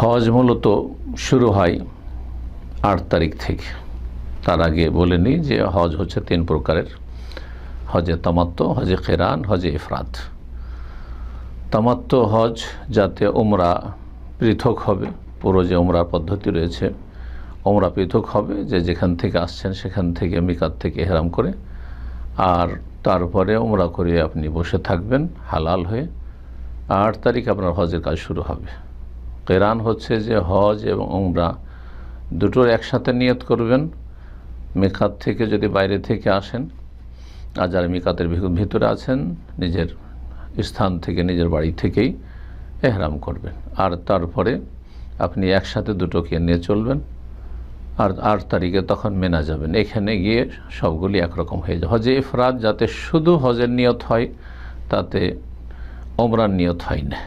হজ মূলত শুরু হয় আট তারিখ থেকে। তার আগে বলে নিই যে হজ হচ্ছে তিন প্রকারের। হজে তামাত্ম হজে খেরান, হজে ইফরাত। তামাত্ম হজ যাতে ওমরা পৃথক হবে, পুরো যে ওমরার পদ্ধতি রয়েছে ওমরা পৃথক হবে, যে যেখান থেকে আসছেন সেখান থেকে মিকাত থেকে হেরাম করে, আর তারপরে ওমরা করে আপনি বসে থাকবেন হালাল হয়ে, আট তারিখ আপনার হজের কাজ শুরু হবে। কেরান হচ্ছে যে হজ এবং ওমরা দুটোর একসাথে নিয়ত করবেন। মেকাত থেকে যদি বাইরে থেকে আসেন, আর যারা মিকাতের ভিতরে আছেন, নিজের স্থান থেকে, নিজের বাড়ি থেকেই এহরাম করবেন। আর তারপরে আপনি একসাথে দুটোকে নিয়ে চলবেন, আর আট তারিখে তখন মেনা যাবেন। এখানে গিয়ে সবগুলি একরকম হয়ে যায়। হজে ইফরাত যাতে শুধু হজের নিয়ত হয়, তাতে ওমরার নিয়ত হয় না।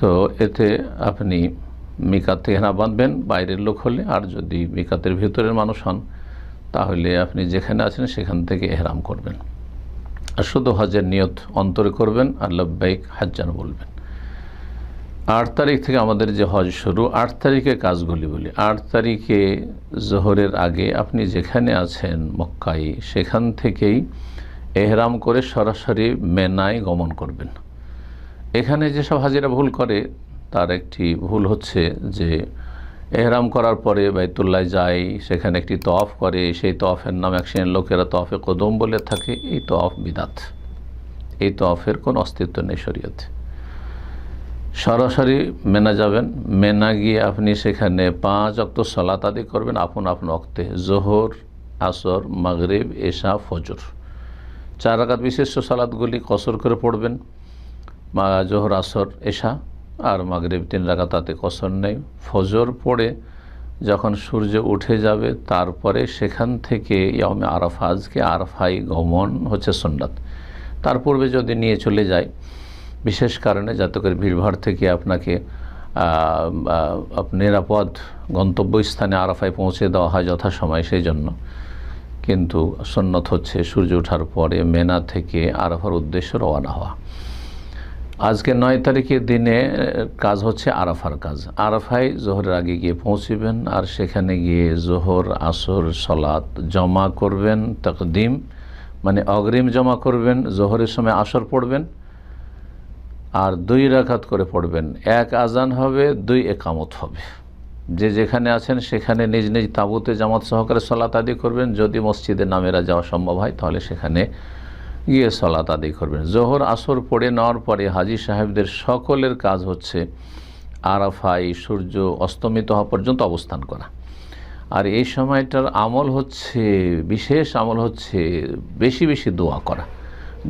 তো এতে আপনি মিকাত থেকে না বাঁধবেন, বাইরের লোক হলে। আর যদি মিকাতের ভিতরের মানুষ হন, তাহলে আপনি যেখানে আছেন সেখান থেকে এহরাম করবেন। আর শুধু হজের নিয়ত অন্তরে করবেন আর লব্বাইক হাজ্জান বলবেন। আট তারিখ থেকে আমাদের যে হজ শুরু, আট তারিখে কাজগুলি বলি। আট তারিখে জোহরের আগে আপনি যেখানে আছেন মক্কাই সেখান থেকেই এহরাম করে সরাসরি মেনায় গমন করবেন। এখানে যেসব হাজিরা ভুল করে, তার একটি ভুল হচ্ছে যে এহরাম করার পরে বাইতুল্লাহ যায়, সেখানে একটি তফ করে, সেই তফের নাম এক শ্রেণির লোকেরা তফে কদম বলে থাকে, এই তফ বিদাত। এই তফের কোনো অস্তিত্ব নেই শরীয়তে। সরাসরি মেনা যাবেন, মেনা গিয়ে আপনি সেখানে পাঁচ অক্ত সলাত আদি করবেন, আপন আপন অক্তে জোহর, আসর, মাগরেব, এশা, ফজর। চার রাকাত বিশিষ্ট সালাদগুলি কসর করে পড়বেন। জোহর আসর, এশা আর মাগরেব তিন রাখা তাতে কসর নেই। ফজর পড়ে যখন সূর্য উঠে যাবে, তারপরে সেখান থেকে ইয়মে আরাফাজকে আরফাই গমন হচ্ছে সন্ন্যাত তার পূর্বে যদি নিয়ে চলে যায় বিশেষ কারণে যাতে করে ভিড়ভাড় থেকে আপনাকে নিরাপদ গন্তব্যস্থানে আরাফায় পৌঁছে দেওয়া হয় যথাসময় সেই জন্য। কিন্তু সন্ন্যত হচ্ছে সূর্য ওঠার পরে মেনা থেকে আরাফার উদ্দেশ্য রওনা হওয়া। আজকে নয় তারিখের দিনে কাজ হচ্ছে আরাফার কাজ। আরাফায় জোহরের আগে গিয়ে পৌঁছবেন আর সেখানে গিয়ে জোহর, আসর সলাত জমা করবেন, তকদিম মানে অগ্রিম জমা করবেন, জোহরের সময় আসর পড়বেন আর দুই রাখাত করে পড়বেন। এক আজান হবে, দুই একামত হবে। যে যেখানে আছেন সেখানে নিজ নিজ তাবুতে জামাত সহকারে সলাত আদি করবেন। যদি মসজিদে নামেরা যাওয়া সম্ভব হয়, তাহলে সেখানে গিয়ে সলাত আদি করবেন। জোহর, আসর পড়ে নেওয়ার পরে হাজি সাহেবদের সকলের কাজ হচ্ছে আরাফাই সূর্য অস্তমিত হওয়া পর্যন্ত অবস্থান করা। আর এই সময়টার আমল হচ্ছে, বিশেষ আমল হচ্ছে বেশি বেশি দোয়া করা।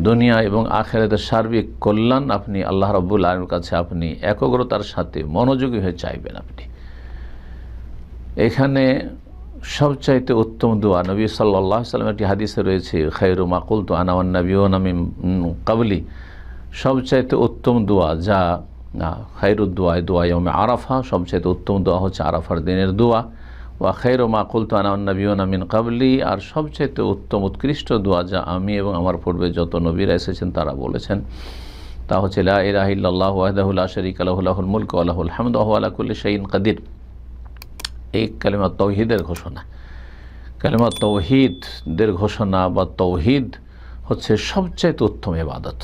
দুনিয়া এবং আখেরাতের সার্বিক কল্যাণ আপনি, আল্লাহ রব্বুল আলমের কাছে আপনি একগ্রতার সাথে মনোযোগী হয়ে চাইবেন আপনি। এখানে সবচাইতে উত্তম দোয়া। নবী সাল্লাহ সাল্লাম একটি হাদিসে রয়েছে খাইরু মাকুল তো আনাওয়ান ও নামি কাবলি। সবচাইতে উত্তম দোয়া যা খাইরুদ্দোয়ায় দোয়া ইয়মে আরাফা, সবচাইতে উত্তম দোয়া হচ্ছে আরাফার দিনের দোয়া। ওয়া খৈর মাকুল তো আনাউন নবী ও নামিন কাবলি, আর সবচাইতে উত্তম উৎকৃষ্ট দোয়া যা আমি এবং আমার পূর্বে যত নবীরা এসেছেন তারা বলেছেন, তা হচ্ছে লা ইরাহিল্লাহ ওয়াহদাহুল্লাহ শরিক আল্লাহুল মুলক আল্লাহুল হামদ আলাকুল্লি শাইন কাদির। এই কালিমা তৌহিদের ঘোষণা। কালিমা তৌহিদদের ঘোষণা বা তৌহিদ হচ্ছে সবচাইতে উত্তম এবাদত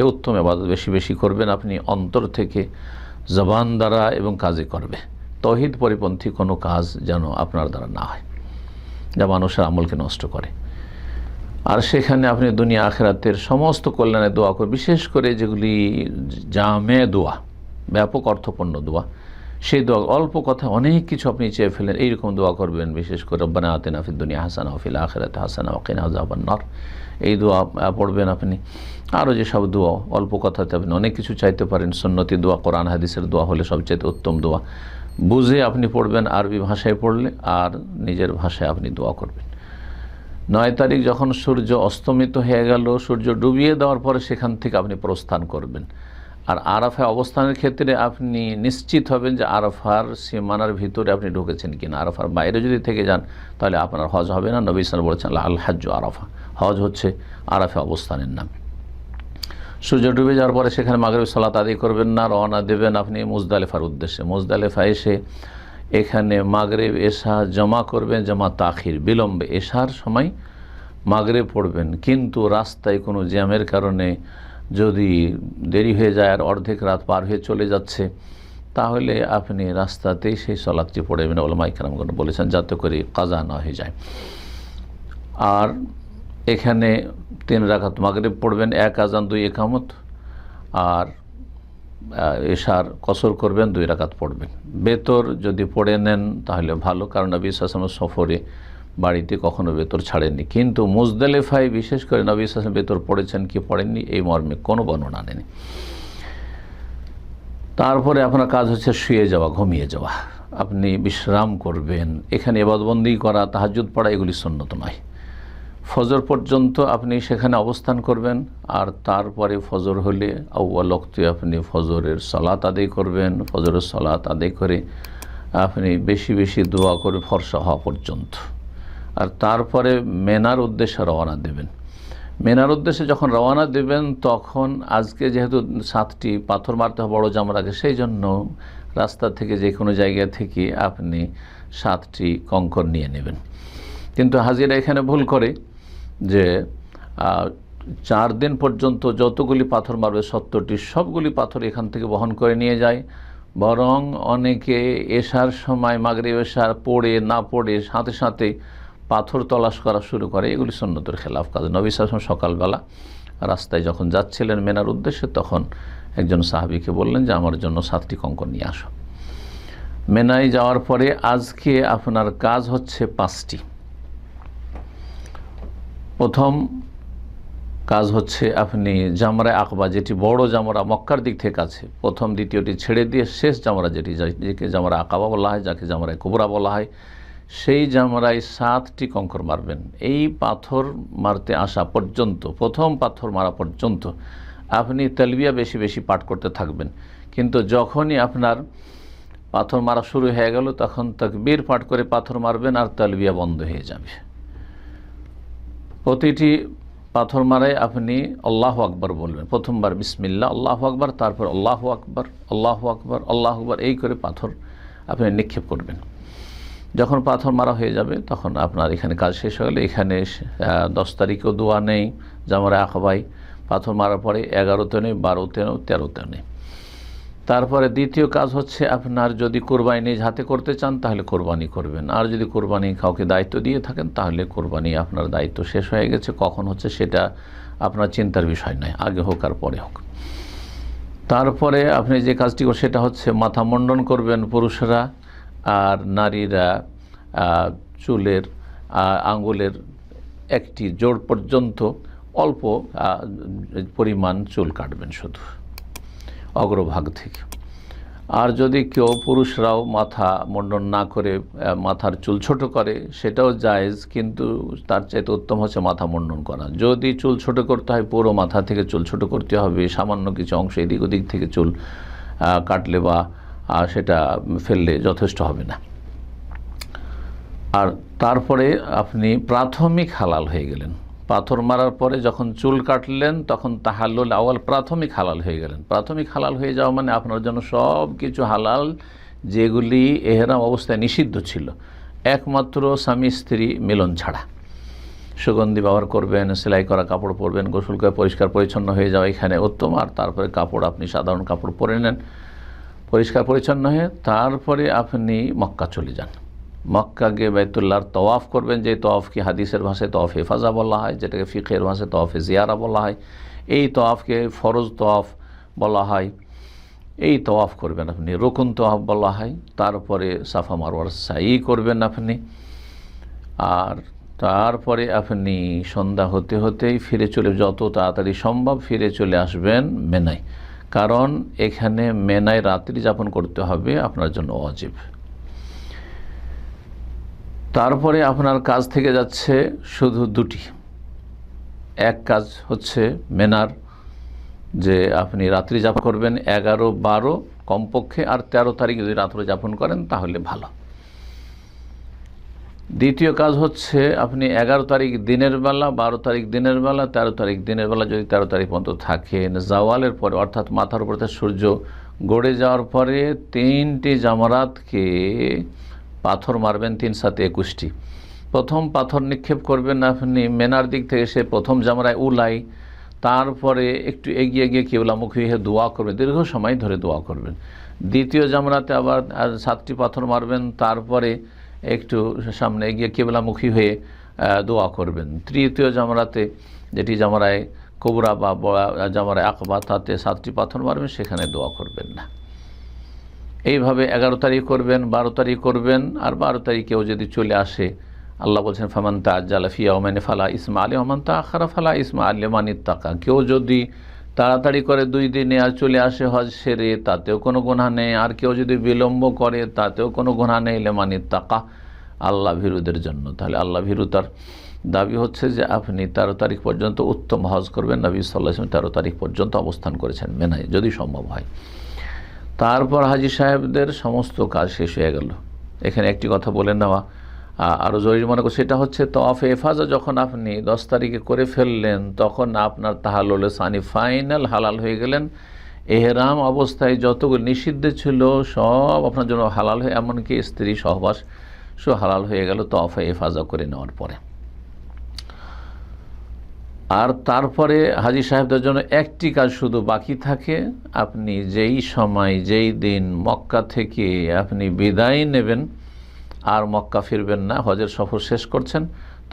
এ উত্তম এবাদত বেশি বেশি করবেন আপনি, অন্তর থেকে জবান দ্বারা এবং কাজে করবে। তহিদ পরিপন্থী কোনো কাজ যেন আপনার দ্বারা না হয়, যা মানুষের আমলকে নষ্ট করে। আর সেখানে আপনি দুনিয়া আখেরাতের সমস্ত কল্যাণে দোয়া করে বিশেষ করে যেগুলি জামে দোয়া, ব্যাপক অর্থপূর্ণ দোয়া। সেই দোয়া, অল্প কথা, অনেক কিছু আপনি চেয়ে ফেলেন এইরকম দোয়া করবেন, বিশেষ করে, রব্বানা আতে নাফিদ দুনিয়া হাসানা হফিল আখেরাতে হাসানা ওকিন আজাবান্নার এই দোয়া পড়বেন আপনি। আরও যেসব দোয়া, অল্প কথাতে আপনি অনেক কিছু চাইতে পারেন, সন্নতি দোয়া, কোরআন, হাদিসের দোয়া হলে সবচেয়ে উত্তম দোয়া। বুঝে আপনি পড়বেন আরবি ভাষায় পড়লে, আর নিজের ভাষায় আপনি দোয়া করবেন। নয় তারিখ যখন সূর্য অস্তমিত হয়ে গেল, সূর্য ডুবিয়ে দেওয়ার পরে সেখান থেকে আপনি প্রস্থান করবেন। আর আরাফায় অবস্থানের ক্ষেত্রে আপনি নিশ্চিত হবেন যে আরাফার সীমানার ভিতরে আপনি ঢুকেছেন কিনা। আরাফার বাইরে যদি থেকে যান, তাহলে আপনার হজ হবে না। নবী ইসলাম বলেছেন আল হাজ্য আরাফা। হজ হচ্ছে আরাফে অবস্থানের নাম। সূর্য ডুবে যাওয়ার পরে সেখানে মাগরিব সালাত আদায় করবেন না, রওনা দেবেন আপনি মুজদালেফার উদ্দেশ্যে। মুজদালেফা এসে এখানে মাগরিব, এশা জমা করবেন, জমা তাখির, বিলম্বে। এশার সময় মাগরে পড়বেন। কিন্তু রাস্তায় কোনো জ্যামের কারণে যদি দেরি হয়ে যায় আর অর্ধেক রাত পার হয়ে চলে যাচ্ছে, তাহলে আপনি রাস্তাতেই সেই সলাদটি পড়বেন ওলামাই কালামগণ বলেছেন, যাতে করে কাজা না হয়ে যায়। আর এখানে তিন রাখাত মাগরিব পড়বেন, এক আজান, দুই একামত, আর এশার কসর করবেন, দুই রাকাত পড়বেন। বেতর যদি পড়ে নেন, তাহলে ভালো, কারণ নবী সফরে বাড়িতে কখনো বেতর ছাড়েননি। কিন্তু মুজদালেফায় বিশেষ করে নবী সাসম বেতর পড়েছেন কি পড়েননি, এই মর্মে কোনো বর্ণনা নেই তারপরে আপনার কাজ হচ্ছে শুয়ে যাওয়া, ঘুমিয়ে যাওয়া। আপনি বিশ্রাম করবেন। এখানে এবাদবন্দি করা তাহাজুদ পড়া, এগুলি সন্ন্যত নয়। ফজর পর্যন্ত আপনি সেখানে অবস্থান করবেন, আর তারপরে ফজর হলে আউ্বালক্তে আপনি ফজরের সলাত আদায় করবেন। ফজরের সলাত আদায় করে আপনি বেশি বেশি দোয়া করে ফর্সা হওয়া পর্যন্ত। আর তারপরে মেনার উদ্দেশ্যে রওনা দেবেন। মেনার উদ্দেশ্যে যখন রওনা দেবেন, তখন আজকে যেহেতু সাতটি পাথর মারতে হবে বড় জামরাকে, সেই জন্য রাস্তা থেকে যে কোনো জায়গা থেকে আপনি সাতটি কঙ্কর নিয়ে নেবেন। কিন্তু হাজিরা এখানে ভুল করে যে চার দিন পর্যন্ত যতগুলি পাথর মারবে সত্তরটি, সবগুলি পাথর এখান থেকে বহন করে নিয়ে যায়। বরং অনেকে এসার সময় মাগরে এসার পড়ে, না পড়ে, সাথে সাথে পাথর তলাশ করা শুরু করে, এগুলি সন্ন্যতের খেলাফ কাজ। নবী সাসম সকালবেলা রাস্তায় যখন যাচ্ছিলেন মেনার উদ্দেশ্যে, তখন একজন সাহাবিকে বললেন যে, আমার জন্য সাতটি কঙ্কন নিয়ে আসো। মেনায় যাওয়ার পরে আজকে আপনার কাজ হচ্ছে পাঁচটি। প্রথম কাজ হচ্ছে আপনি জামরায় আকবা, যেটি বড় জামরা মক্কার দিক থেকে আছে। প্রথম, দ্বিতীয়টি ছেড়ে দিয়ে শেষ জামরা যেটি, যাকে জামরা আকাবা বলা হয়, যাকে জামরায় কুবরা বলা হয়। সেই জামরায় সাতটি কঙ্কর মারবেন। এই পাথর মারতে আসা পর্যন্ত, প্রথম পাথর মারা পর্যন্ত আপনি তেলবিয়া বেশি বেশি পাঠ করতে থাকবেন। কিন্তু যখনই আপনার পাথর মারা শুরু হয়ে গেল, তখন তকবীর পাঠ করে পাথর মারবেন আর তেলবিয়া বন্ধ হয়ে যাবে। প্রতিটি পাথর মারায় আপনি আল্লাহ আকবর বলবেন। প্রথমবার বিসমিল্লা আল্লাহ আকবর, তারপর আল্লাহ আকবর আল্লাহ আকবর আল্লাহ আকবর, এই করে পাথর আপনি নিক্ষেপ করবেন। যখন পাথর মারা হয়ে যাবে, তখন আপনার এখানে কাজ শেষ হয়ে গেলে এখানে দশ তারিখেও দোয়া নেই। জামরা আখবাই পাথর মারার পরে এগারোতে নেই, বারোতে নেই, তেরোতে নেই। তারপরে দ্বিতীয় কাজ হচ্ছে আপনার যদি কোরবানি নিজ হাতে করতে চান, তাহলে কোরবানি করবেন। আর যদি কোরবানি কাউকে দায়িত্ব দিয়ে থাকেন, তাহলে কোরবানি আপনার দায়িত্ব শেষ হয়ে গেছে। কখন হচ্ছে সেটা আপনার চিন্তার বিষয় নয়, আগে হোক আর পরে হোক। তারপরে আপনি যে কাজটি সেটা হচ্ছে মাথা মণ্ডন করবেন পুরুষরা। আর নারীরা চুলের আহ, আঙ্গুলের একটি জোড় পর্যন্ত অল্প পরিমাণ চুল কাটবেন শুধু অগ্রভাগ থেকে। আর যদি কেউ পুরুষরাও মাথা মুন্ডন না করে মাথার চুল ছোট করে সেটাও জায়েজ কিন্তু তার চাইতে উত্তম হচ্ছে মাথা মুন্ডন করা। যদি চুল ছোট করতে হয় পুরো মাথা থেকে চুল ছোট করতে হবে সামান্য কিছু অংশ এদিক ওদিক থেকে চুল কাটলে বা সেটা ফেললে যথেষ্ট হবে না। আর তারপরে আপনি প্রাথমিক হালাল হয়ে গেলেন। পাথর মারার পরে যখন চুল কাটলেন, তখন তাহাল্লুল আওয়াল প্রাথমিক হালাল হয়ে গেলেন। প্রাথমিক হালাল হয়ে যাওয়া মানে আপনার জন্য সব কিছু হালাল, যেগুলি এহেরাম অবস্থায় নিষিদ্ধ ছিল। একমাত্র স্বামী স্ত্রী মিলন ছাড়া। সুগন্ধি ব্যবহার করবেন, সেলাই করা কাপড় পরবেন, গোসল করে পরিষ্কার পরিচ্ছন্ন হয়ে যাওয়া এখানে উত্তম। আর তারপরে কাপড় আপনি সাধারণ কাপড় পরে নেন। পরিষ্কার পরিচ্ছন্ন হয়ে তারপরে আপনি মক্কা চলে যান। মক্কা গিয়ে বাইতুল্লাহর তওয়াফ করবেন, যে তওয়াফকে হাদিসের ভাষায় তওয়াফ হেফাজা বলা হয়, যেটাকে ফিকের ভাষায় তওয়াফে জিয়ারা বলা হয়, এই তওয়াফকে ফরজ তওয়াফ বলা হয়। এই তওয়াফ করবেন আপনি, রকুন তওয়াফ বলা হয়, তারপরে সাফা মারওয়ার সাই করবেন আপনি। আর তারপরে আপনি সন্ধ্যা হতে হতেই ফিরে চলে, যত তাড়াতাড়ি সম্ভব ফিরে চলে আসবেন মেনায়। কারণ এখানে মেনায় রাত্রি যাপন করতে হবে আপনার জন্য অজীব তারপরে আপনার কাজ থেকে যাচ্ছে শুধু দুটি। এক কাজ হচ্ছে মেনার, যে আপনি রাত্রি যাপন করবেন এগারো বারো কমপক্ষে, আর তেরো তারিখ যদি রাত্রে যাপন করেন তাহলে ভালো। দ্বিতীয় কাজ হচ্ছে আপনি এগারো তারিখ দিনের বেলা, বারো তারিখ দিনের বেলা, তেরো তারিখ দিনের বেলা যদি তেরো তারিখ পর্যন্ত থাকেন, জাওয়ালের পরে, অর্থাৎ মাথার উপর সূর্য গড়ে যাওয়ার পরে তিনটি জামারাতকে পাথর মারবেন তিন সাথে একুশটি। প্রথম পাথর নিক্ষেপ করবেন আপনি, মেনার দিক থেকে সে প্রথম জামরায় উলাই, তারপরে একটু এগিয়ে গিয়ে কেবলামুখী হয়ে দোয়া করবেন, দীর্ঘ সময় ধরে দোয়া করবেন। দ্বিতীয় জামরাতে আবার সাতটি পাথর মারবেন, তারপরে একটু সামনে গিয়ে কেবলামুখী হয়ে দোয়া করবেন। তৃতীয় জামরাতে যেটি জামরায় কোবরা বা জামরায় আকবা, তাতে সাতটি পাথর মারবেন, সেখানে দোয়া করবেন না। এইভাবে এগারো তারিখ করবেন, বারো তারিখ করবেন, আর বারো তারিখেও যদি চলে আসে, আল্লাহ বলছেন, ফামান তা আজ্জালাফিয়া ওমানে ফালা ইসমা আলী ওমান তা আখারা ফালা ইসমা আলিমান ইত্তাকা। কেউ যদি তাড়াতাড়ি করে দুই দিনে আর চলে আসে হজ সেরে, তাতেও কোনো গুণা নেই। আর কেউ যদি বিলম্ব করে, তাতেও কোনো গুণা নেই। লেমান তাকা আল্লাহ ভীরুদের জন্য। তাহলে আল্লাহ ভীরুতার দাবি হচ্ছে যে আপনি তেরো তারিখ পর্যন্ত উত্তম হজ করবেন। নবী সাল্লাহ তেরো তারিখ পর্যন্ত অবস্থান করেছেন মেনায়, যদি সম্ভব হয়। তারপর হাজি সাহেবদের সমস্ত কাজ শেষ হয়ে গেল। এখানে একটি কথা বলে নেওয়া। আরও জরুরি মনে করছি সেটা হচ্ছে তফ এফাজা যখন আপনি দশ তারিখে করে ফেললেন, তখন আপনার তাহালুল সানি ফাইনাল হালাল হয়ে গেলেন। এহরাম অবস্থায় যতগুলো নিষিদ্ধ ছিল, সব আপনার জন্য হালাল হয়ে, এমনকি স্ত্রী সহবাস সব হালাল হয়ে গেল তফ এফাজা করে নেওয়ার পরে। আর তারপরে হাজি সাহেবদের জন্য একটি কাজ শুধু বাকি থাকে, আপনি যেই সময়, যেই দিন মক্কা থেকে আপনি বিদায় নেবেন আর মক্কা ফিরবেন না, হজের সফর শেষ করছেন,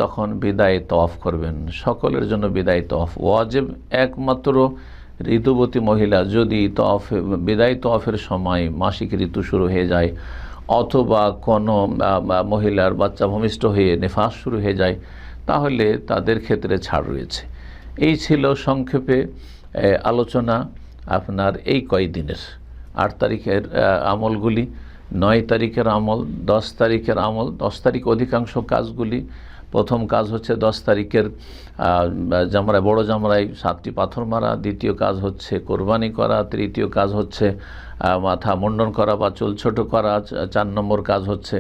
তখন বিদায় তফ করবেন। সকলের জন্য বিদায় তফ ওয়াজেব একমাত্র ঋতুবতী মহিলা যদি তফ বিদায় তফের সময় মাসিক ঋতু শুরু হয়ে যায়, অথবা কোনো মহিলার বাচ্চা ভূমিষ্ঠ হয়ে নেফাস শুরু হয়ে যায়, তাহলে তাদের ক্ষেত্রে ছাড় রয়েছে। এই ছিল সংক্ষেপে আলোচনা আপনার এই কয়দিনের, আট তারিখের আমলগুলি। নয় তারিখের আমল, দশ তারিখের আমল, দশ তারিখ অধিকাংশ কাজগুলি, প্রথম কাজ হচ্ছে দশ তারিখের জামরায়, বড় জামরায় সাতটি পাথর মারা, দ্বিতীয় কাজ হচ্ছে কোরবানি করা, তৃতীয় কাজ হচ্ছে মাথা মুন্ডন করা বা চুল ছোট করা চার নম্বর কাজ হচ্ছে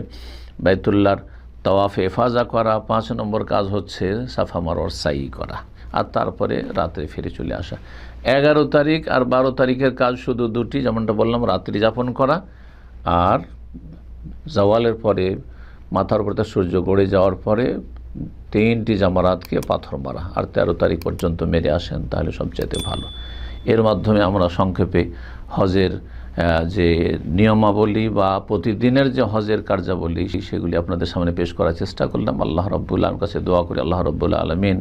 বাইতুল্লার তওয়াফে এফাজা করা, পাঁচ নম্বর কাজ হচ্ছে সাফা মারোয়ার সাই করা আর তারপরে রাত্রে ফিরে চলে আসা। এগারো তারিখ আর বারো তারিখের কাজ শুধু দুটি, যেমনটা বললাম, রাত্রি যাপন করা আর জওয়ালের পরে, মাথার উপর সূর্য গড়ে যাওয়ার পরে তিনটি জামারাতকে পাথর মারা। আর তেরো তারিখ পর্যন্ত মেরে আসেন, তাহলে সবচেয়ে ভালো। এর মাধ্যমে আমরা সংক্ষেপে হজের যে নিয়মাবলী বা প্রতিদিনের যে হজের কার্যাবলী, সেগুলি আপনাদের সামনে পেশ করার চেষ্টা করলাম। আল্লাহ রব্বুল্লাহর কাছে দোয়া করি, আল্লাহ রব্বুল্লাহ আলমিন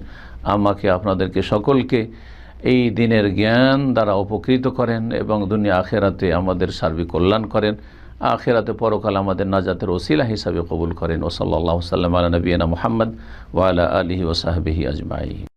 আমাকে, আপনাদেরকে সকলকে এই দিনের জ্ঞান দ্বারা উপকৃত করেন এবং দুনিয়া আখেরাতে আমাদের সার্বিক কল্যাণ করেন। আখেরাতে পরকাল আমাদের নাজাতের ওসিলা হিসাবে কবুল করেন। ওসল্লা সাল্লাম আলা নবীনা মোহাম্মদ ওয়ালা আলহি ওসাহবিহি আজমাই